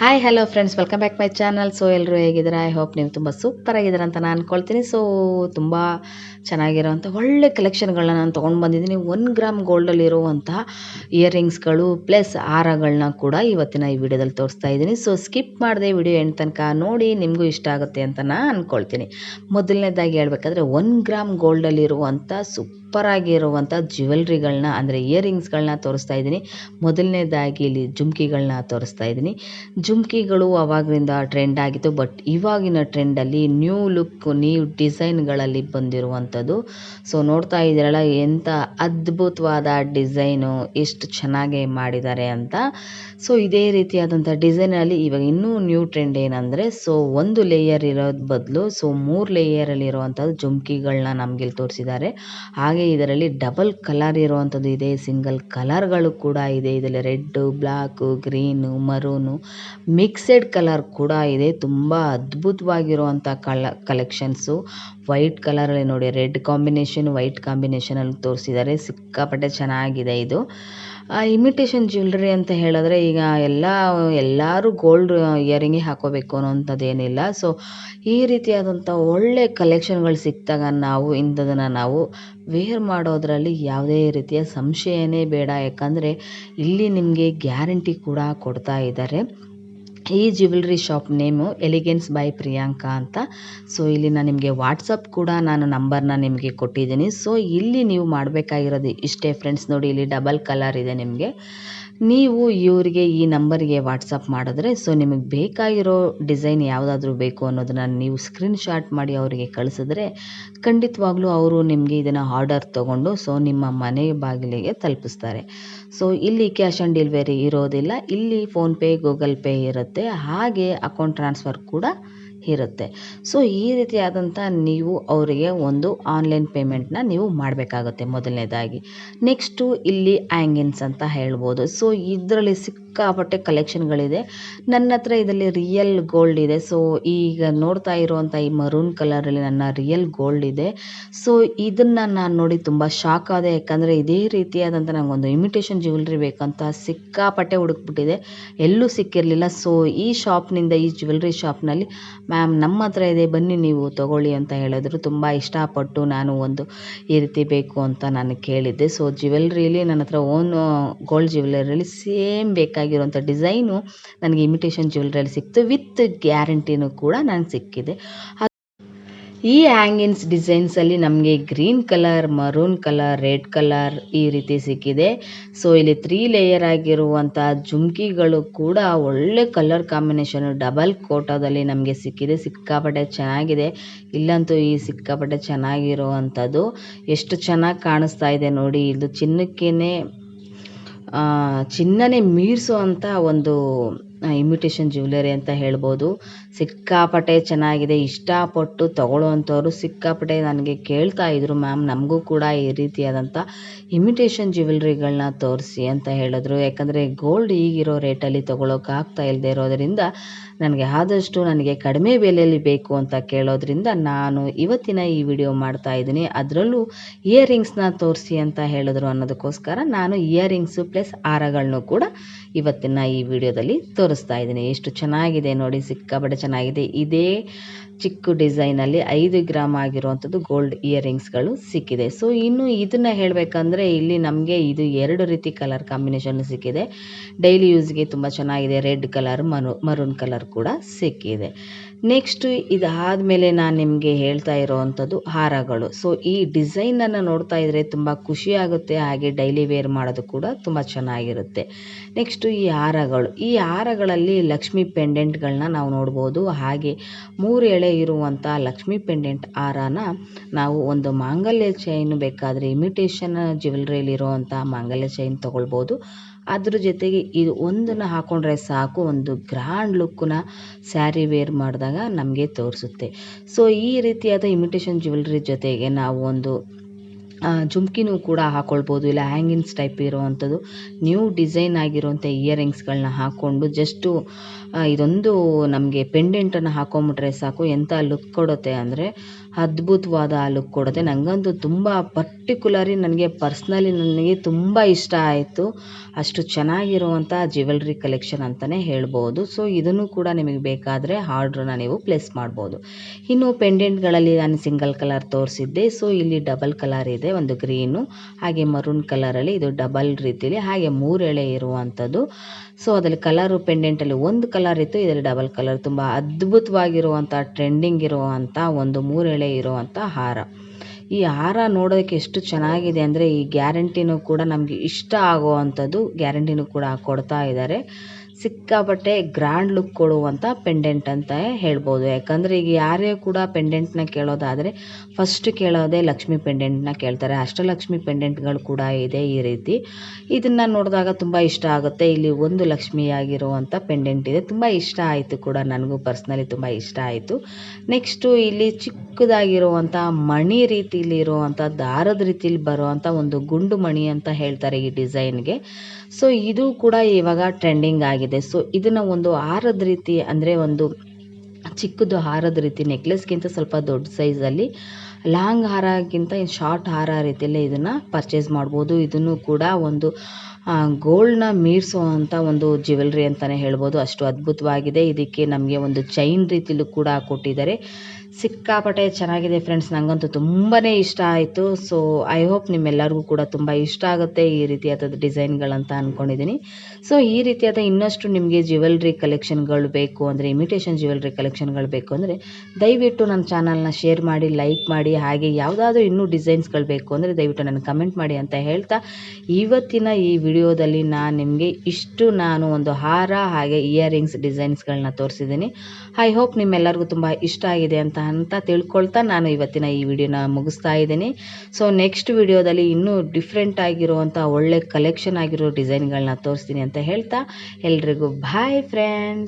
Hi hello friends welcome back my channel so ಎಲ್ಲರೂ ಹೇಗಿದ್ದೀರಾ? I hope ನೀವು ತುಂಬ ಸೂಪರ್ ಆಗಿದ್ದೀರ ಅಂತ ನಾನು ಅನ್ಕೊಳ್ತೀನಿ. ಸೊ ತುಂಬ ಚೆನ್ನಾಗಿರೋವಂಥ ಒಳ್ಳೆ ಕಲೆಕ್ಷನ್ಗಳನ್ನ ನಾನು ತೊಗೊಂಡು ಬಂದಿದ್ದೀನಿ. ಒನ್ ಗ್ರಾಮ್ ಗೋಲ್ಡಲ್ಲಿರುವಂಥ ಇಯರಿಂಗ್ಸ್ಗಳು ಪ್ಲಸ್ ಹಾರಗಳನ್ನ ಕೂಡ ಇವತ್ತಿನ ಈ ವಿಡಿಯೋದಲ್ಲಿ ತೋರಿಸ್ತಾ ಇದ್ದೀನಿ. ಸೊ ಸ್ಕಿಪ್ ಮಾಡದೆ ವಿಡಿಯೋ ಎಂಡ್ ತನಕ ನೋಡಿ ನಿಮಗೂ ಇಷ್ಟ ಆಗುತ್ತೆ ಅಂತ ನಾನು ಅಂದ್ಕೊಳ್ತೀನಿ ಮೊದಲನೇದಾಗಿ ಹೇಳ್ಬೇಕಾದ್ರೆ ಒನ್ ಗ್ರಾಮ್ ಗೋಲ್ಡಲ್ಲಿರುವಂಥ ಸೂಪರ್ ಆಗಿರುವಂಥ ಜ್ಯುವೆಲ್ರಿಗಳನ್ನ, ಅಂದರೆ ಇಯರಿಂಗ್ಸ್ಗಳನ್ನ ತೋರಿಸ್ತಾ ಇದ್ದೀನಿ. ಮೊದಲನೇದಾಗಿ ಇಲ್ಲಿ ಜುಮ್ಕಿಗಳನ್ನ ತೋರಿಸ್ತಾ ಇದ್ದೀನಿ. ಜುಮ್ಕಿಗಳು ಅವಾಗಿಂದ ಟ್ರೆಂಡ್ ಆಗಿತ್ತು, ಬಟ್ ಇವಾಗಿನ ಟ್ರೆಂಡಲ್ಲಿ ನ್ಯೂ ಲುಕ್, ನ್ಯೂ ಡಿಸೈನ್ಗಳಲ್ಲಿ ಬಂದಿರುವಂಥದ್ದು. ಸೊ, ನೋಡ್ತಾ ಇದ್ದೀರಲ್ಲ, ಎಂಥ ಅದ್ಭುತವಾದ ಡಿಸೈನು, ಎಷ್ಟು ಚೆನ್ನಾಗಿ ಮಾಡಿದ್ದಾರೆ ಅಂತ. ಸೊ, ಇದೇ ರೀತಿಯಾದಂಥ ಡಿಸೈನಲ್ಲಿ ಇವಾಗ ಇನ್ನೂ ನ್ಯೂ ಟ್ರೆಂಡ್ ಏನಂದರೆ, ಸೊ, ಒಂದು ಲೇಯರ್ ಇರೋದ್ ಬದಲು, ಸೊ, ಮೂರು ಲೇಯರಲ್ಲಿ ಇರುವಂಥದ್ದು ಜುಮ್ಕಿಗಳನ್ನ ನಮಗೆ ಇಲ್ಲಿ ತೋರಿಸಿದ್ದಾರೆ ಇದರಲ್ಲಿ ಡಬಲ್ ಕಲರ್ ಇರುವಂತದ್ದು ಇದೆ. ಸಿಂಗಲ್ ಕಲರ್ಗಳು ಕೂಡ ಇದೆ. ಇದರಲ್ಲಿ red black, green, maroon mixed colour ಕೂಡ ಇದೆ. ತುಂಬಾ ಅದ್ಭುತವಾಗಿರುವಂಥ ಕಲ, ಕಲೆಕ್ಷನ್ಸು. ವೈಟ್ ಅಲ್ಲಿ ನೋಡಿ, ರೆಡ್ ಕಾಂಬಿನೇಷನ್, ವೈಟ್ ಕಾಂಬಿನೇಷನ್ ಅಲ್ಲಿ ತೋರಿಸಿದ್ದಾರೆ. ಸಿಕ್ಕಾಪಟ್ಟೆ ಚೆನ್ನಾಗಿದೆ ಇದು. ಇಮಿಟೇಷನ್ ಜ್ಯುವೆಲ್ರಿ ಅಂತ ಹೇಳಿದ್ರೆ ಈಗ ಎಲ್ಲ, ಎಲ್ಲರೂ ಗೋಲ್ಡ್ ಇಯರಿಂಗೇ ಹಾಕೋಬೇಕು ಅನ್ನೋಂಥದ್ದು ಏನಿಲ್ಲ ಸೊ ಈ ರೀತಿಯಾದಂಥ ಒಳ್ಳೆ ಕಲೆಕ್ಷನ್ಗಳು ಸಿಕ್ಕಿದಾಗ ನಾವು, ಇಂಥದನ್ನು ನಾವು ವೇರ್ ಮಾಡೋದರಲ್ಲಿ ಯಾವುದೇ ರೀತಿಯ ಸಂಶಯನೇ ಬೇಡ. ಯಾಕಂದರೆ ಇಲ್ಲಿ ನಿಮಗೆ ಗ್ಯಾರಂಟಿ ಕೂಡ ಕೊಡ್ತಾ ಇದ್ದಾರೆ. ಈ jewellery shop name elegance by Priyanka ಅಂತ. ಸೊ ಇಲ್ಲಿ ನಾನು ನಿಮಗೆ ವಾಟ್ಸಪ್ ಕೂಡ ನಾನು ನಂಬರ್ನ ನಿಮಗೆ ಕೊಟ್ಟಿದ್ದೀನಿ. ಸೊ ಇಲ್ಲಿ ನೀವು ಮಾಡಬೇಕಾಗಿರೋದು ಇಷ್ಟೇ ಫ್ರೆಂಡ್ಸ್ ನೋಡಿ, ಇಲ್ಲಿ ಡಬಲ್ ಕಲರ್ ಇದೆ ನಿಮಗೆ. ನೀವು ಇವರಿಗೆ ಈ ನಂಬರ್ಗೆ ವಾಟ್ಸಪ್ ಮಾಡಿದ್ರೆ ಸೊ ನಿಮಗೆ ಬೇಕಾಗಿರೋ ಡಿಸೈನ್ ಯಾವುದಾದ್ರೂ ಬೇಕು ಅನ್ನೋದನ್ನು ನೀವು ಸ್ಕ್ರೀನ್ ಶಾಟ್ ಮಾಡಿ ಅವರಿಗೆ ಕಳಿಸಿದ್ರೆ, ಖಂಡಿತವಾಗ್ಲೂ ಅವರು ನಿಮಗೆ ಇದನ್ನು ಆರ್ಡರ್ ತೊಗೊಂಡು ಸೊ ನಿಮ್ಮ ಮನೆ ಬಾಗಿಲಿಗೆ ತಲುಪಿಸ್ತಾರೆ. ಸೊ ಇಲ್ಲಿ ಕ್ಯಾಶ್ ಆನ್ ಡೆಲಿವರಿ ಇರೋದಿಲ್ಲ, ಇಲ್ಲಿ ಫೋನ್ಪೇ ಗೂಗಲ್ ಪೇ ಇರುತ್ತೆ, ಹಾಗೆ ಅಕೌಂಟ್ ಟ್ರಾನ್ಸ್ಫರ್ ಕೂಡ ಇರುತ್ತೆ. ಸೊ ಈ ರೀತಿಯಾದಂಥ ನೀವು ಅವರಿಗೆ ಒಂದು ಆನ್ಲೈನ್ ಪೇಮೆಂಟ್ನ ನೀವು ಮಾಡಬೇಕಾಗುತ್ತೆ ಮೊದಲನೇದಾಗಿ. ನೆಕ್ಸ್ಟು ಇಲ್ಲಿ ಆ್ಯಂಗಿನ್ಸ್ ಅಂತ ಹೇಳ್ಬೋದು. ಸೊ ಇದರಲ್ಲಿ ಸಿಕ್ಕಾಪಟ್ಟೆ ಕಲೆಕ್ಷನ್ಗಳಿದೆ ನನ್ನ ಹತ್ರ ಇದರಲ್ಲಿ ರಿಯಲ್ ಗೋಲ್ಡ್ ಇದೆ. ಸೊ ಈಗ ನೋಡ್ತಾ ಇರುವಂಥ ಈ ಮರೂನ್ ಕಲರಲ್ಲಿ ನನ್ನ ರಿಯಲ್ ಗೋಲ್ಡ್ ಇದೆ. ಸೊ ಇದನ್ನು ನಾನು ನೋಡಿ ತುಂಬ ಶಾಕ್ ಆದೆ. ಯಾಕಂದರೆ ಇದೇ ರೀತಿಯಾದಂಥ ನನಗೊಂದು ಇಮಿಟೇಷನ್ ಜ್ಯುವೆಲ್ರಿ ಬೇಕಂತ ಸಿಕ್ಕಾಪಟ್ಟೆ ಹುಡುಕ್ಬಿಟ್ಟಿದೆ. ಎಲ್ಲೂ ಸಿಕ್ಕಿರಲಿಲ್ಲ. ಸೊ ಈ ಶಾಪ್ನಿಂದ ಈ ಜ್ಯುವೆಲ್ರಿ ಶಾಪ್ನಲ್ಲಿ ಮ್ಯಾಮ್ ನಮ್ಮ ಹತ್ರ ಇದೆ, ಬನ್ನಿ ನೀವು ತಗೊಳ್ಳಿ ಅಂತ ಹೇಳಿದ್ರು. ತುಂಬ ಇಷ್ಟಪಟ್ಟು ನಾನು ಒಂದು ಈ ರೀತಿ ಬೇಕು ಅಂತ ನಾನು ಕೇಳಿದ್ದೆ. ಸೊ ಜ್ಯುವೆಲ್ರಿಲಿ ನನ್ನ ಹತ್ರ ಓನ್ ಗೋಲ್ಡ್ ಜ್ಯುವೆಲರಿಲಿ ಸೇಮ್ ಬೇಕಾಗಿರುವಂಥ ಡಿಸೈನು ನನಗೆ ಇಮಿಟೇಷನ್ ಜ್ಯುವೆಲ್ರಿಯಲ್ಲಿ ಸಿಕ್ತು. ವಿತ್ ಗ್ಯಾರಂಟಿನೂ ಕೂಡ ನನಗೆ ಸಿಕ್ಕಿದೆ. ಈ ಹ್ಯಾಂಗಿನ್ಸ್ ಡಿಸೈನ್ಸಲ್ಲಿ ನಮಗೆ green colour, maroon colour, red colour ಈ ರೀತಿ ಸಿಕ್ಕಿದೆ. ಸೊ ಇಲ್ಲಿ ತ್ರೀ ಲೇಯರ್ ಆಗಿರುವಂತಹ ಜುಮ್ಕಿಗಳು ಕೂಡ ಒಳ್ಳೆ ಕಲರ್ ಕಾಂಬಿನೇಷನ್ ಡಬಲ್ ಕೋಟೋದಲ್ಲಿ ನಮಗೆ ಸಿಕ್ಕಿದೆ. ಸಿಕ್ಕಾಪಟ್ಟೆ ಚೆನ್ನಾಗಿದೆ. ಇಲ್ಲಂತೂ ಈ ಸಿಕ್ಕಾಪಟ್ಟೆ ಚೆನ್ನಾಗಿರುವಂಥದ್ದು. ಎಷ್ಟು ಚೆನ್ನಾಗಿ ಕಾಣಿಸ್ತಾ ಇದೆ ನೋಡಿ, ಇದು ಚಿನ್ನಕ್ಕೇನೆ ಚಿನ್ನನೇ ಮೀರಿಸೋ ಅಂಥ ಒಂದು ಇಮಿಟೇಷನ್ ಜ್ಯುವೆಲ್ಲರಿ ಅಂತ ಹೇಳ್ಬೋದು. ಸಿಕ್ಕಾಪಟ್ಟೆ ಚೆನ್ನಾಗಿದೆ. ಇಷ್ಟಪಟ್ಟು ತೊಗೊಳ್ಳೋವಂಥವ್ರು ಸಿಕ್ಕಾಪಟ್ಟೆ ನನಗೆ ಕೇಳ್ತಾ ಇದ್ರು. ಮ್ಯಾಮ್, ನಮಗೂ ಕೂಡ ಈ ರೀತಿಯಾದಂಥ ಇಮಿಟೇಷನ್ ಜ್ಯುವೆಲ್ರಿಗಳನ್ನ ತೋರಿಸಿ ಅಂತ ಹೇಳಿದ್ರು. ಯಾಕಂದರೆ ಗೋಲ್ಡ್ ಈಗಿರೋ ರೇಟಲ್ಲಿ ತೊಗೊಳೋಕ್ಕಾಗ್ತಾ ಇಲ್ಲದೆ ಇರೋದರಿಂದ ನನಗೆ ಆದಷ್ಟು ನನಗೆ ಕಡಿಮೆ ಬೆಲೆಯಲ್ಲಿ ಬೇಕು ಅಂತ ಕೇಳೋದ್ರಿಂದ ನಾನು ಇವತ್ತಿನ ಈ ವಿಡಿಯೋ ಮಾಡ್ತಾ ಇದ್ದೀನಿ. ಅದರಲ್ಲೂ ಇಯರಿಂಗ್ಸ್ನ ತೋರಿಸಿ ಅಂತ ಹೇಳಿದ್ರು ಅನ್ನೋದಕ್ಕೋಸ್ಕರ ನಾನು ಇಯರಿಂಗ್ಸು ಪ್ಲಸ್ ಹಾರಗಳನ್ನು ಕೂಡ ಇವತ್ತಿನ ಈ ವಿಡಿಯೋದಲ್ಲಿ ತೋರಿಸ್ತಾ ಇದ್ದೀನಿ. ಎಷ್ಟು ಚೆನ್ನಾಗಿದೆ ನೋಡಿ, ಸಿಕ್ಕಾಪಟ್ಟೆ ಚೆನ್ನಾಗಿದೆ. ಇದೇ ಚಿಕ್ಕ ಡಿಸೈನಲ್ಲಿ ಐದು ಗ್ರಾಮ್ ಆಗಿರುವಂಥದ್ದು ಗೋಲ್ಡ್ ಇಯರಿಂಗ್ಸ್ಗಳು ಸಿಕ್ಕಿದೆ. ಸೊ ಇನ್ನು ಇದನ್ನು ಹೇಳಬೇಕಂದ್ರೆ ಇಲ್ಲಿ ನಮಗೆ ಇದು ಎರಡು ರೀತಿ ಕಲರ್ ಕಾಂಬಿನೇಷನ್ ಸಿಕ್ಕಿದೆ. ಡೈಲಿ ಯೂಸ್ಗೆ ತುಂಬ ಚೆನ್ನಾಗಿದೆ. ರೆಡ್ ಕಲರ್ ಮರು ಮರೂನ್ ಕಲರ್ ಕೂಡ ಸಿಕ್ಕಿದೆ. ನೆಕ್ಸ್ಟು ಇದಾದಮೇಲೆ ನಾನು ನಿಮಗೆ ಹೇಳ್ತಾ ಇರೋವಂಥದ್ದು ಹಾರಗಳು. ಸೊ ಈ ಡಿಸೈನನ್ನು ನೋಡ್ತಾ ಇದ್ದರೆ ತುಂಬ ಖುಷಿಯಾಗುತ್ತೆ ಹಾಗೆ ಡೈಲಿ ವೇರ್ ಮಾಡೋದು ಕೂಡ ತುಂಬ ಚೆನ್ನಾಗಿರುತ್ತೆ. ನೆಕ್ಸ್ಟು ಈ ಹಾರಗಳು. ಈ ಹಾರಗಳಲ್ಲಿ ಲಕ್ಷ್ಮಿ ಪೆಂಡೆಂಟ್ಗಳನ್ನ ನಾವು ನೋಡ್ಬೋದು. ಹಾಗೆ ಮೂರು ಎಳೆ ಇರುವಂಥ ಲಕ್ಷ್ಮಿ ಪೆಂಡೆಂಟ್ ಹಾರನ ನಾವು ಒಂದು ಮಾಂಗಲ್ಯ ಚೈನ್ ಬೇಕಾದರೆ ಇಮಿಟೇಷನ್ ಜ್ಯುವೆಲ್ರಿಯಲ್ಲಿರುವಂಥ ಮಾಂಗಲ್ಯ ಚೈನ್ ತೊಗೊಳ್ಬೋದು. ಅದ್ರ ಜೊತೆಗೆ ಇದು ಒಂದನ್ನು ಹಾಕೊಂಡ್ರೆ ಸಾಕು, ಒಂದು ಗ್ರ್ಯಾಂಡ್ ಲುಕ್ಕನ್ನ ಸ್ಯಾರಿ ವೇರ್ ಮಾಡಿದಾಗ ನಮಗೆ ತೋರಿಸುತ್ತೆ. ಸೊ ಈ ರೀತಿಯಾದ ಇಮಿಟೇಷನ್ ಜ್ಯುವೆಲ್ರಿ ಜೊತೆಗೆ ನಾವು ಒಂದು ಜುಮ್ಕಿನೂ ಕೂಡ ಹಾಕ್ಕೊಳ್ಬೋದು ಇಲ್ಲ ಹ್ಯಾಂಗಿಂಗ್ಸ್ ಟೈಪ್ ಇರುವಂಥದ್ದು. ನ್ಯೂ ಡಿಸೈನ್ ಆಗಿರುವಂಥ ಇಯರಿಂಗ್ಸ್ಗಳನ್ನ ಹಾಕ್ಕೊಂಡು ಜಸ್ಟು ಇದೊಂದು ನಮಗೆ ಪೆಂಡೆಂಟನ್ನು ಹಾಕೊಂಬಿಟ್ರೆ ಸಾಕು. ಎಂಥ ಲುಕ್ ಕೊಡುತ್ತೆ ಅಂದರೆ ಅದ್ಭುತವಾದ ಲುಕ್ ಕೊಡುತ್ತೆ. ನನಗಂತೂ ತುಂಬ ಪರ್ಟಿಕ್ಯುಲರಿ ನನಗೆ ಪರ್ಸ್ನಲಿ ನನಗೆ ತುಂಬ ಇಷ್ಟ ಆಯಿತು. ಅಷ್ಟು ಚೆನ್ನಾಗಿರುವಂಥ ಜ್ಯುವೆಲ್ರಿ ಕಲೆಕ್ಷನ್ ಅಂತಲೇ ಹೇಳ್ಬೋದು. ಸೊ ಇದನ್ನು ಕೂಡ ನಿಮಗೆ ಬೇಕಾದರೆ ಆರ್ಡ್ರನ್ನ ನೀವು ಪ್ಲೇಸ್ ಮಾಡ್ಬೋದು. ಇನ್ನು ಪೆಂಡೆಂಟ್ಗಳಲ್ಲಿ ನಾನು ಸಿಂಗಲ್ ಕಲರ್ ತೋರಿಸಿದ್ದೆ. ಸೊ ಇಲ್ಲಿ ಡಬಲ್ ಕಲರ್ ಇದೆ. ಒಂದು ಗ್ರೀನು, ಹಾಗೆ ಮರೂನ್ ಕಲರಲ್ಲಿ ಇದು ಡಬಲ್ ರೀತಿಲಿ, ಹಾಗೆ ಮೂರು ಎಳೆ ಇರುವಂಥದ್ದು ಸೊ ಅದರಲ್ಲಿ ಕಲರು ಪೆಂಡೆಂಟಲ್ಲಿ ಒಂದು ಕಲರ್ ಇತ್ತು, ಇದರಲ್ಲಿ ಡಬಲ್ ಕಲರ್ ತುಂಬ ಅದ್ಭುತವಾಗಿರುವಂಥ ಟ್ರೆಂಡಿಂಗ್ ಇರುವಂಥ ಒಂದು ಮೂರು ಎಳೆ ಇರುವಂಥ ಹಾರ. ಈ ಹಾರ ನೋಡೋದಕ್ಕೆ ಎಷ್ಟು ಚೆನ್ನಾಗಿದೆ ಅಂದರೆ, ಈ ಗ್ಯಾರಂಟಿನೂ ಕೂಡ ನಮಗೆ ಇಷ್ಟ ಆಗುವಂಥದ್ದು ಗ್ಯಾರಂಟಿನೂ ಕೂಡ ಕೊಡ್ತಾ ಇದ್ದಾರೆ. ಸಿಕ್ಕಾಪಟ್ಟೆ ಗ್ರ್ಯಾಂಡ್ ಲುಕ್ ಕೊಡುವಂಥ ಪೆಂಡೆಂಟ್ ಅಂತ ಹೇಳ್ಬೋದು. ಯಾಕಂದರೆ ಈಗ ಯಾರೇ ಕೂಡ ಪೆಂಡೆಂಟ್ನ ಕೇಳೋದಾದರೆ ಫಸ್ಟ್ ಕೇಳೋದೇ ಲಕ್ಷ್ಮಿ ಪೆಂಡೆಂಟ್ನ ಕೇಳ್ತಾರೆ. ಅಷ್ಟಲಕ್ಷ್ಮಿ ಪೆಂಡೆಂಟ್ಗಳು ಕೂಡ ಇದೆ ಈ ರೀತಿ. ಇದನ್ನು ನೋಡಿದಾಗ ತುಂಬ ಇಷ್ಟ ಆಗುತ್ತೆ. ಇಲ್ಲಿ ಒಂದು ಲಕ್ಷ್ಮಿಯಾಗಿರುವಂಥ ಪೆಂಡೆಂಟ್ ಇದೆ. ತುಂಬ ಇಷ್ಟ ಆಯಿತು ಕೂಡ ನನಗೂ ಪರ್ಸ್ನಲಿ ತುಂಬ ಇಷ್ಟ ಆಯಿತು. ನೆಕ್ಸ್ಟು ಇಲ್ಲಿ ಚಿಕ್ಕದಾಗಿರುವಂಥ ಮಣಿ ರೀತಿಲಿ ಇರುವಂಥ ದಾರದ ರೀತಿಲಿ ಬರುವಂಥ ಒಂದು ಗುಂಡು ಮಣಿ ಅಂತ ಹೇಳ್ತಾರೆ ಈ ಡಿಸೈನ್ಗೆ ಸೊ ಇದು ಕೂಡ ಇವಾಗ ಟ್ರೆಂಡಿಂಗ್ ಆಗಿದೆ ಸೊ ಇದನ್ನು ಒಂದು ಹಾರದ ರೀತಿ ಅಂದರೆ ಒಂದು ಚಿಕ್ಕದು ಹಾರದ ರೀತಿ ನೆಕ್ಲೆಸ್ಗಿಂತ ಸ್ವಲ್ಪ ದೊಡ್ಡ ಸೈಜಲ್ಲಿ ಲಾಂಗ್ ಹಾರಕ್ಕಿಂತ ಶಾರ್ಟ್ ಹಾರ ರೀತಿಯಲ್ಲೇ ಇದನ್ನು ಪರ್ಚೇಸ್ ಮಾಡ್ಬೋದು. ಇದನ್ನು ಕೂಡ ಒಂದು ಗೋಲ್ಡ್ನ ಮೀರಿಸುವಂಥ ಒಂದು ಜ್ಯುವೆಲ್ರಿ ಅಂತಲೇ ಹೇಳ್ಬೋದು. ಅಷ್ಟು ಅದ್ಭುತವಾಗಿದೆ. ಇದಕ್ಕೆ ನಮಗೆ ಒಂದು ಚೈನ್ ರೀತಿಯಲ್ಲೂ ಕೂಡ ಕೊಟ್ಟಿದ್ದಾರೆ. ಸಿಕ್ಕಾಪಟ್ಟೆ ಚೆನ್ನಾಗಿದೆ ಫ್ರೆಂಡ್ಸ್ ನನಗಂತೂ ತುಂಬಾ ಇಷ್ಟ ಆಯಿತು. ಸೊ ಐ ಹೋಪ್ ನಿಮ್ಮೆಲ್ಲರಿಗೂ ಕೂಡ ತುಂಬ ಇಷ್ಟ ಆಗುತ್ತೆ ಈ ರೀತಿಯಾದ ಡಿಸೈನ್ಗಳಂತ ಅಂದ್ಕೊಂಡಿದ್ದೀನಿ ಸೊ ಈ ರೀತಿಯಾದ ಇನ್ನಷ್ಟು ನಿಮಗೆ ಜ್ಯುವೆಲ್ರಿ ಕಲೆಕ್ಷನ್ಗಳು ಬೇಕು ಅಂದರೆ ಇಮಿಟೇಷನ್ ಜ್ಯುವೆಲ್ರಿ ಕಲೆಕ್ಷನ್ಗಳು ಬೇಕು ಅಂದರೆ, ದಯವಿಟ್ಟು ನನ್ನ ಚಾನಲ್ನ ಶೇರ್ ಮಾಡಿ ಲೈಕ್ ಮಾಡಿ, ಹಾಗೆ ಯಾವುದಾದ್ರೂ ಇನ್ನೂ ಡಿಸೈನ್ಸ್ಗಳು ಬೇಕು ಅಂದರೆ ದಯವಿಟ್ಟು ನನಗೆ ಕಮೆಂಟ್ ಮಾಡಿ ಅಂತ ಹೇಳ್ತಾ, ಇವತ್ತಿನ ಈ ವಿಡಿಯೋದಲ್ಲಿ ನಾನು ನಿಮಗೆ ಇಷ್ಟು ನಾನು ಒಂದು ಹಾರ ಹಾಗೆ ಇಯರಿಂಗ್ಸ್ ಡಿಸೈನ್ಸ್ಗಳನ್ನ ತೋರಿಸಿದ್ದೀನಿ ಐ ಹೋಪ್ ನಿಮ್ಮೆಲ್ಲರಿಗೂ ತುಂಬ ಇಷ್ಟ ಆಗಿದೆ ಅಂತ ಅಂತ ತಿಳ್ಕೊಳ್ತಾ ನಾನು ಇವತ್ತಿನ ಈ ವಿಡಿಯೋನ ಮುಗಿಸ್ತಾ ಇದ್ದೀನಿ. ಸೊ ನೆಕ್ಸ್ಟ್ ವಿಡಿಯೋದಲ್ಲಿ ಇನ್ನೂ ಡಿಫ್ರೆಂಟ್ ಆಗಿರುವಂಥ ಒಳ್ಳೆ ಕಲೆಕ್ಷನ್ ಆಗಿರೋ ಡಿಸೈನ್ಗಳನ್ನ ತೋರಿಸ್ತೀನಿ ಅಂತ ಹೇಳ್ತಾ, ಎಲ್ರಿಗೂ ಬಾಯ್ ಫ್ರೆಂಡ್ಸ್